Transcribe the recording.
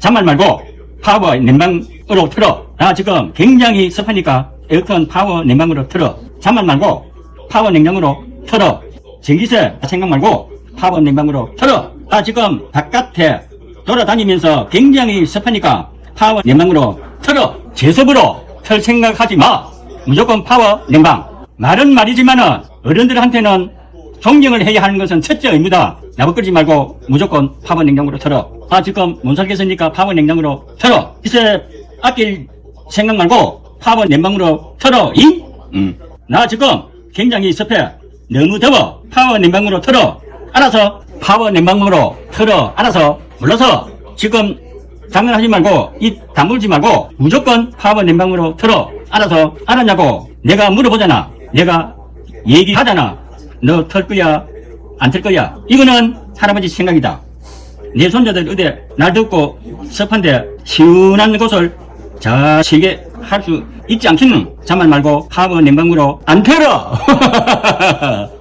잔말 말고 파워 냉방으로 틀어. 나 지금 굉장히 습하니까 에어컨 파워 냉방으로 틀어. 잔말 말고 파워 냉장으로 틀어. 전기세 생각 말고 파워 냉방으로 틀어. 나 지금 바깥에 돌아다니면서 굉장히 습하니까 파워 냉방으로 틀어. 제습으로 틀 생각하지 마. 무조건 파워 냉방. 말은 말이지만은 어른들한테는 존경을 해야 하는 것은 첫째 의무다. 나부끄지 말고 무조건 파워 냉장고로 틀어. 아 지금 못 살겠으니까 파워 냉장고로 틀어. 이제 아낄 생각 말고 파워 냉방으로 틀어. 잉? 음. 나 지금 굉장히 습해. 너무 더워. 파워 냉방으로 틀어. 알아서 파워 냉방으로 틀어. 알아서 불러서 지금 장난하지 말고 입 다물지 말고 무조건 파워 냉방으로 틀어. 알아서 알았냐고 내가 물어보잖아. 내가 얘기하잖아. 너틀 거야? 안틀 거야? 이거는 할아버지 생각이다. 내 손자들 어디 날 듣고 섭한데 시원한 곳을 자 쉬게 할 수 있지 않겠는? 잠만 말고 파워 냉방으로 안 틀어.